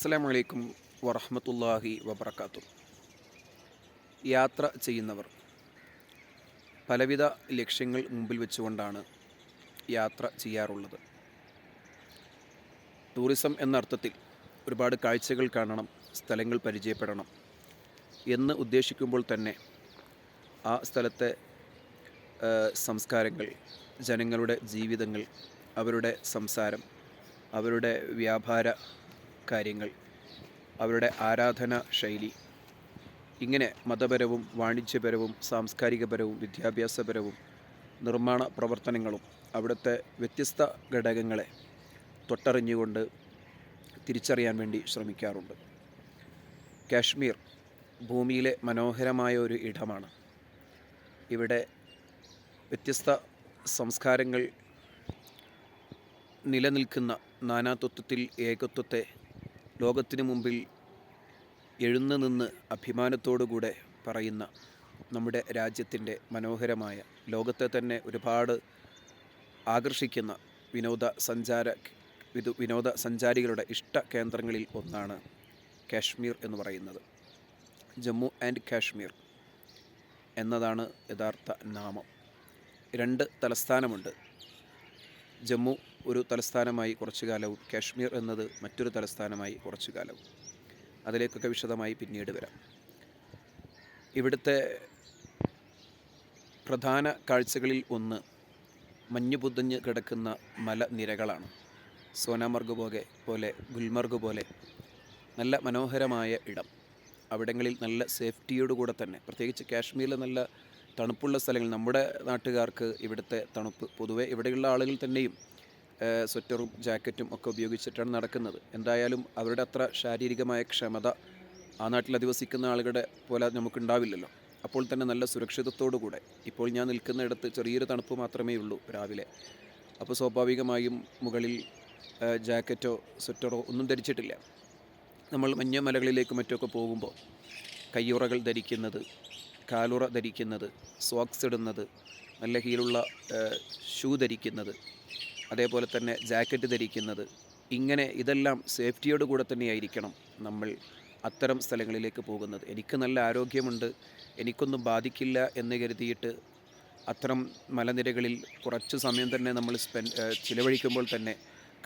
അസ്സാം വലൈക്കും വറഹമത്തല്ലാഹി വബർക്കാത്തു യാത്ര ചെയ്യുന്നവർ പലവിധ ലക്ഷ്യങ്ങൾ മുമ്പിൽ വെച്ചുകൊണ്ടാണ് യാത്ര ചെയ്യാറുള്ളത്. ടൂറിസം എന്ന അർത്ഥത്തിൽ ഒരുപാട് കാഴ്ചകൾ കാണണം സ്ഥലങ്ങൾ പരിചയപ്പെടണം എന്ന് ഉദ്ദേശിക്കുമ്പോൾ തന്നെ ആ സ്ഥലത്തെ സംസ്കാരങ്ങൾ ജനങ്ങളുടെ ജീവിതങ്ങൾ അവരുടെ സംസാരം അവരുടെ വ്യാപാര കാര്യങ്ങൾ. അവരുടെ ആരാധന ശൈലി. ഇങ്ങനെ മതപരവും വാണിജ്യപരവും സാംസ്കാരികപരവും വിദ്യാഭ്യാസപരവും നിർമ്മാണ പ്രവർത്തനങ്ങളും അവിടുത്തെ വ്യത്യസ്ത ഘടകങ്ങളെ തൊട്ടറിഞ്ഞുകൊണ്ട് തിരിച്ചറിയാൻ വേണ്ടി ശ്രമിക്കാറുണ്ട്. കാശ്മീർ ഭൂമിയിലെ മനോഹരമായ ഒരു ഇടമാണ്. ഇവിടെ വ്യത്യസ്ത സംസ്കാരങ്ങൾ നിലനിൽക്കുന്ന നാനാത്വത്വത്തിൽ ഏകത്വത്തെ ലോകത്തിനു മുമ്പിൽ എഴുന്നു നിന്ന് അഭിമാനത്തോടുകൂടെ പറയുന്ന നമ്മുടെ രാജ്യത്തിന്റെ മനോഹരമായ ലോകത്തെ തന്നെ ഒരുപാട് ആകർഷിക്കുന്ന വിനോദ സഞ്ചാര വിദു വിനോദ സഞ്ചാരികളുടെ ഇഷ്ട കേന്ദ്രങ്ങളിൽ ഒന്നാണ് കാശ്മീർ എന്ന് പറയുന്നത്. ജമ്മു ആൻഡ് കാശ്മീർ എന്നതാണ് യഥാർത്ഥ നാമം. രണ്ട് തലസ്ഥാനമുണ്ട്. ജമ്മു ഒരു തലസ്ഥാനമായി കുറച്ചു കാലവും കാശ്മീർ എന്നത് മറ്റൊരു തലസ്ഥാനമായി കുറച്ചു കാലവും. അതിലേക്കൊക്കെ വിശദമായി പിന്നീട് വരാം. ഇവിടുത്തെ പ്രധാന കാഴ്ചകളിൽ ഒന്ന് മഞ്ഞു പുതഞ്ഞ് കിടക്കുന്ന മലനിരകളാണ് സോനാമർഗ് പോകെ പോലെ ഗുൽമർഗ് പോലെ നല്ല മനോഹരമായ ഇടം. അവിടങ്ങളിൽ നല്ല സേഫ്റ്റിയോടുകൂടെ തന്നെ പ്രത്യേകിച്ച് കാശ്മീരിലെ നല്ല തണുപ്പുള്ള സ്ഥലങ്ങൾ. നമ്മുടെ നാട്ടുകാർക്ക് ഇവിടുത്തെ തണുപ്പ് പൊതുവേ ഇവിടെയുള്ള ആളുകൾ തന്നെയും സ്വെറ്ററും ജാക്കറ്റും ഒക്കെ ഉപയോഗിച്ചിട്ടാണ് നടക്കുന്നത്. എന്തായാലും അവരുടെ അത്ര ശാരീരികമായ ക്ഷമത ആ നാട്ടിൽ അധിവസിക്കുന്ന ആളുകളുടെ പോലെ നമുക്കുണ്ടാവില്ലല്ലോ. അപ്പോൾ തന്നെ നല്ല സുരക്ഷിതത്തോടുകൂടെ ഇപ്പോൾ ഞാൻ നിൽക്കുന്നിടത്ത് ചെറിയൊരു തണുപ്പ് മാത്രമേ ഉള്ളൂ രാവിലെ. അപ്പോൾ സ്വാഭാവികമായും മുകളിൽ ജാക്കറ്റോ സ്വെറ്ററോ ഒന്നും ധരിച്ചിട്ടില്ല. നമ്മൾ മഞ്ഞ മലകളിലേക്കും മറ്റൊക്കെ പോകുമ്പോൾ കയ്യുറകൾ ധരിക്കുന്നത് കാലുറ ധരിക്കുന്നത് സോക്സ് ഇടുന്നത് നല്ല ഹീലുള്ള ഷൂ ധരിക്കുന്നത് അതേപോലെ തന്നെ ജാക്കറ്റ് ധരിക്കുന്നത്. ഇങ്ങനെ ഇതെല്ലാം സേഫ്റ്റിയോട് കൂടെ തന്നെയായിരിക്കണം നമ്മൾ അത്തരം സ്ഥലങ്ങളിലേക്ക് പോകുന്നത്. എനിക്ക് നല്ല ആരോഗ്യമുണ്ട്. എനിക്കൊന്നും ബാധിക്കില്ല എന്ന് കരുതിയിട്ട് അത്തരം മലനിരകളിൽ കുറച്ച് സമയം തന്നെ നമ്മൾ സ്പെൻ ചിലവഴിക്കുമ്പോൾ തന്നെ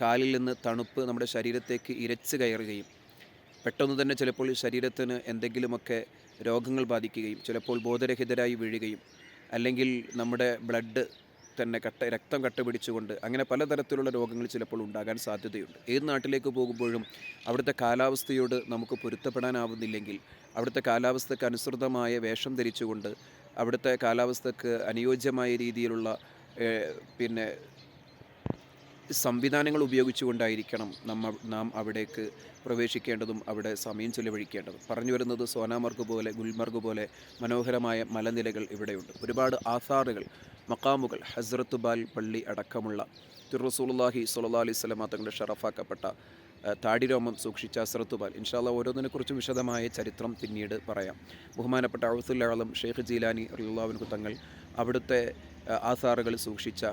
കാലിൽ നിന്ന് തണുപ്പ് നമ്മുടെ ശരീരത്തേക്ക് ഇരച്ച് കയറുകയും പെട്ടെന്ന് തന്നെ ചിലപ്പോൾ ശരീരത്തിന് എന്തെങ്കിലുമൊക്കെ രോഗങ്ങൾ ബാധിക്കുകയും ചിലപ്പോൾ ബോധരഹിതരായി വീഴുകയും അല്ലെങ്കിൽ നമ്മുടെ ബ്ലഡ് തന്നെ കട്ട രക്തം കട്ട പിടിച്ചുകൊണ്ട് അങ്ങനെ പലതരത്തിലുള്ള രോഗങ്ങൾ ചിലപ്പോൾ ഉണ്ടാകാൻ സാധ്യതയുണ്ട്. ഏത് നാട്ടിലേക്ക് പോകുമ്പോഴും അവിടുത്തെ കാലാവസ്ഥയോട് നമുക്ക് പൊരുത്തപ്പെടാനാവുന്നില്ലെങ്കിൽ അവിടുത്തെ കാലാവസ്ഥയ്ക്ക് അനുസൃതമായ വേഷം ധരിച്ചുകൊണ്ട് അവിടുത്തെ കാലാവസ്ഥയ്ക്ക് അനുയോജ്യമായ രീതിയിലുള്ള പിന്നെ സംവിധാനങ്ങൾ ഉപയോഗിച്ചുകൊണ്ടായിരിക്കണം നമ്മ നാം അവിടേക്ക് പ്രവേശിക്കേണ്ടതും അവിടെ സമയം ചെലവഴിക്കേണ്ടതും. പറഞ്ഞു വരുന്നത് സോനാമർഗ് പോലെ ഗുൽമർഗ് പോലെ മനോഹരമായ മലനിരകൾ ഇവിടെയുണ്ട്. ഒരുപാട് ആധാറുകൾ മക്കാമുകൾ ഹസ്രത്ത് ബാൽ പള്ളി അടക്കമുള്ള തിറുസൂലുല്ലാഹി സുല്ലാ അലൈഹി സ്വലമ തങ്ങളുടെ ഷറഫാക്കപ്പെട്ട താടിരോമം സൂക്ഷിച്ച ഹസ്രത്ത് ബാൽ ഇൻഷാല്ല ഓരോന്നിനെക്കുറിച്ചും വിശദമായ ചരിത്രം പിന്നീട് പറയാം. ബഹുമാനപ്പെട്ട അഴുത്തുല്ലാളം ഷെയ്ഖ് ജീലാനി അള്ളാഹുവിൻകു തങ്ങൾ അവിടുത്തെ ആസാറുകൾ സൂക്ഷിച്ച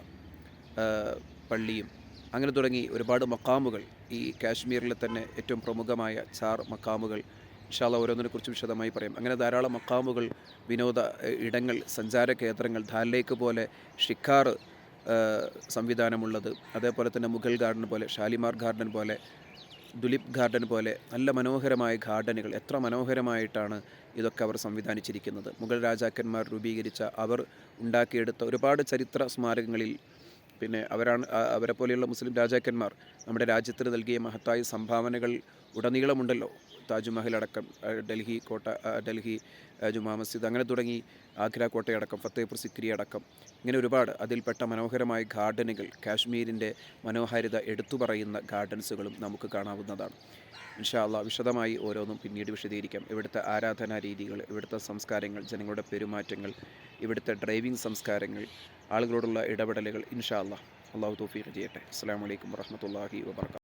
പള്ളിയും അങ്ങനെ തുടങ്ങി ഒരുപാട് മക്കാമുകൾ ഈ കാശ്മീരിലെ തന്നെ ഏറ്റവും പ്രമുഖമായ ചാർ മക്കാമുകൾ ഇൻഷാല്ല ഓരോന്നിനെക്കുറിച്ച് വിശദമായി പറയാം. അങ്ങനെ ധാരാളം മക്കാമുകൾ വിനോദ ഇടങ്ങൾ സഞ്ചാര കേന്ദ്രങ്ങൾ ധാലേക്ക് പോലെ ഷിക്കാർ സംവിധാനമുള്ളത്. അതേപോലെ തന്നെ മുഗൾ ഗാർഡൻ പോലെ ഷാലിമാർ ഗാർഡൻ പോലെ ദുലിപ് ഗാർഡൻ പോലെ നല്ല മനോഹരമായ ഗാർഡനുകൾ. എത്ര മനോഹരമായിട്ടാണ് ഇതൊക്കെ അവർ സംവിധാനിച്ചിരിക്കുന്നത്. മുഗൾ രാജാക്കന്മാർ രൂപീകരിച്ച അവർ ഉണ്ടാക്കിയെടുത്ത ഒരുപാട് ചരിത്ര സ്മാരകങ്ങളിൽ പിന്നെ അവരാണ് അവരെ പോലെയുള്ള മുസ്ലിം രാജാക്കന്മാർ നമ്മുടെ രാജ്യത്തിന് നൽകിയ മഹത്തായ സംഭാവനകൾ ഉടനീളമുണ്ടല്ലോ. താജ്മഹൽ അടക്കം ഡൽഹി കോട്ട ഡൽഹി ജുമാ മസ്ജിദ് അങ്ങനെ തുടങ്ങി ആഗ്ര കോട്ടയടക്കം ഫത്തേപൂർ സിക്രി അടക്കം. ഇങ്ങനെ ഒരുപാട് അതിൽപ്പെട്ട മനോഹരമായ ഗാർഡനുകൾ കാശ്മീരിന്റെ മനോഹാരിത എടുത്തു പറയുന്ന ഗാർഡൻസുകളും നമുക്ക് കാണാവുന്നതാണ്. ഇൻഷാല്ല വിശദമായി ഓരോന്നും പിന്നീട് വിശദീകരിക്കാം. ഇവിടുത്തെ ആരാധനാ രീതികൾ ഇവിടുത്തെ സംസ്കാരങ്ങൾ ജനങ്ങളുടെ പെരുമാറ്റങ്ങൾ ഇവിടുത്തെ ഡ്രൈവിംഗ് സംസ്കാരങ്ങൾ ആളുകളോടുള്ള ഇടപെടലുകൾ ഇൻഷാല്ല അള്ളാഹു തൗഫീഖ് ചെയ്യട്ടെ. അസ്സാം വലൈക്കും വർഹമത്തല്ലാഹി വബർക്കാത്തു